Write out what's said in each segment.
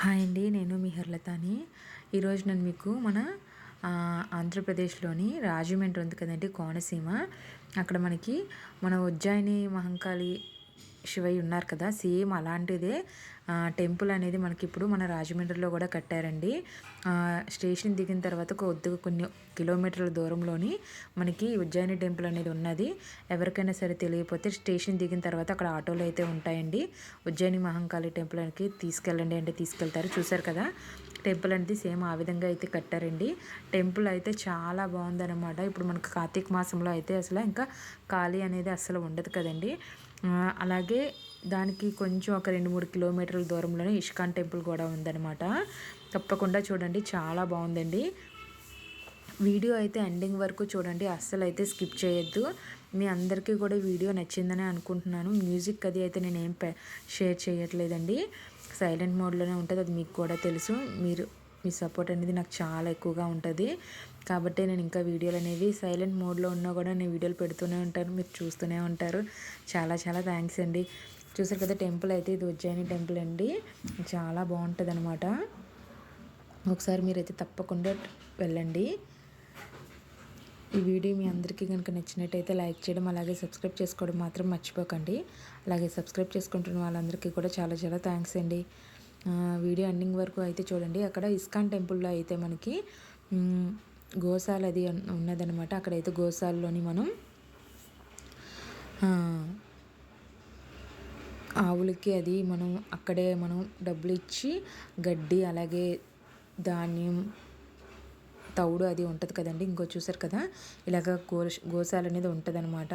Hi అండి నేను మీ హర్లతాని. ఈరోజు నేను మీకు మన ఆంధ్రప్రదేశ్లోని రాజమండ్రి ఉంది కదండి కోనసీమ. అక్కడ మనకి మన ఉజ్జాయిని మహంకాళి శివయ్య ఉన్నారు కదా సేమ్ అలాంటిదే. టెంపుల్ అనేది మనకి ఇప్పుడు మన రాజమండ్రిలో కూడా కట్టారండి. స్టేషన్ దిగిన తర్వాత కొద్దిగా కొన్ని కిలోమీటర్ల దూరంలోని మనకి ఉజ్జయిని టెంపుల్ అనేది ఉన్నది. ఎవరికైనా సరే తెలియకపోతే స్టేషన్ దిగిన తర్వాత అక్కడ ఆటోలు అయితే ఉంటాయండి. ఉజ్జయిని మహంకాళి టెంపుల్ అనేది తీసుకెళ్ళండి అంటే తీసుకెళ్తారు. చూసారు కదా టెంపుల్ అనేది సేమ్ ఆ విధంగా అయితే కట్టారండి. టెంపుల్ అయితే చాలా బాగుందన్నమాట. ఇప్పుడు మనకు కార్తీక మాసంలో అయితే అసలు ఇంకా ఖాళీ అనేది అసలు ఉండదు కదండి. అలాగే దానికి కొంచెం ఒక రెండు మూడు కిలోమీటర్ల దూరంలోనే ఇష్కాన్ టెంపుల్ కూడా ఉందన్నమాట. తప్పకుండా చూడండి చాలా బాగుందండి. వీడియో అయితే ఎండింగ్ వరకు చూడండి అస్సలు అయితే స్కిప్ చేయొద్దు. మీ అందరికీ కూడా వీడియో నచ్చిందని అనుకుంటున్నాను. మ్యూజిక్ అది అయితే నేను ఏం షేర్ చేయట్లేదండి. సైలెంట్ మోడ్లోనే ఉంటుంది అది మీకు కూడా తెలుసు. మీరు మీ సపోర్ట్ అనేది నాకు చాలా ఎక్కువగా ఉంటుంది. కాబట్టి నేను ఇంకా వీడియోలు అనేవి సైలెంట్ మోడ్లో ఉన్నా కూడా నేను వీడియోలు పెడుతూనే ఉంటాను మీరు చూస్తూనే ఉంటారు. చాలా చాలా థ్యాంక్స్ అండి. చూసారు కదా టెంపుల్ అయితే ఇది ఉజ్జయిని టెంపుల్ అండి. చాలా బాగుంటుంది అనమాట ఒకసారి మీరైతే తప్పకుండా వెళ్ళండి. ఈ వీడియో మీ అందరికీ కనుక నచ్చినట్టయితే లైక్ చేయడం అలాగే సబ్స్క్రైబ్ చేసుకోవడం మాత్రం మర్చిపోకండి. అలాగే సబ్స్క్రైబ్ చేసుకుంటున్న వాళ్ళందరికీ కూడా చాలా చాలా థ్యాంక్స్ అండి. వీడియో ఎండింగ్ వరకు అయితే చూడండి. అక్కడ ఇస్కాన్ టెంపుల్లో అయితే మనకి గోశాల అది ఉన్నదనమాట అక్కడైతే గోశాలలోని మనం ఆవులకి అది మనం అక్కడే మనం డబ్బులు ఇచ్చి గడ్డి అలాగే ధాన్యం తౌడు అది ఉంటుంది కదండి. ఇంకో చూసారు కదా? ఇలాగ గో గోశాల అనేది ఉంటుంది అనమాట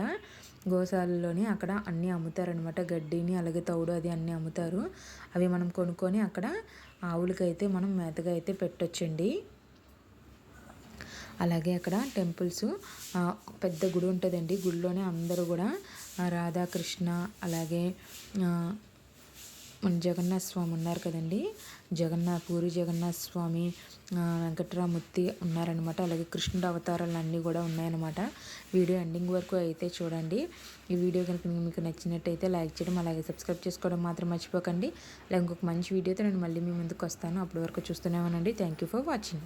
గోశాలలోని అక్కడ అన్నీ అమ్ముతారనమాట గడ్డిని అలాగే తౌడు అది అన్నీ అమ్ముతారు. అవి మనం కొనుక్కొని అక్కడ ఆవులకైతే మనం మేతగా అయితే పెట్టొచ్చండి. అలాగే అక్కడ టెంపుల్స్ పెద్ద గుడి ఉంటుందండి. గుడిలోనే అందరూ కూడా రాధాకృష్ణ అలాగే మన జగన్నాథ స్వామి ఉన్నారు కదండి. జగన్నాథ్ పూరి జగన్నాథ స్వామి వెంకట్రామూర్తి ఉన్నారనమాట అలాగే కృష్ణుడు అవతారాలు అన్నీ కూడా ఉన్నాయన్నమాట. వీడియో ఎండింగ్ వరకు అయితే చూడండి. ఈ వీడియో కనుక మీకు నచ్చినట్టయితే లైక్ చేయడం అలాగే సబ్స్క్రైబ్ చేసుకోవడం మాత్రం మర్చిపోకండి. అలాగే ఇంకొక మంచి వీడియోతో నేను మళ్ళీ మీ ముందుకు వస్తాను. అప్పటి వరకు చూస్తూనే ఉన్నాండి థ్యాంక్ యూ ఫర్ వాచింగ్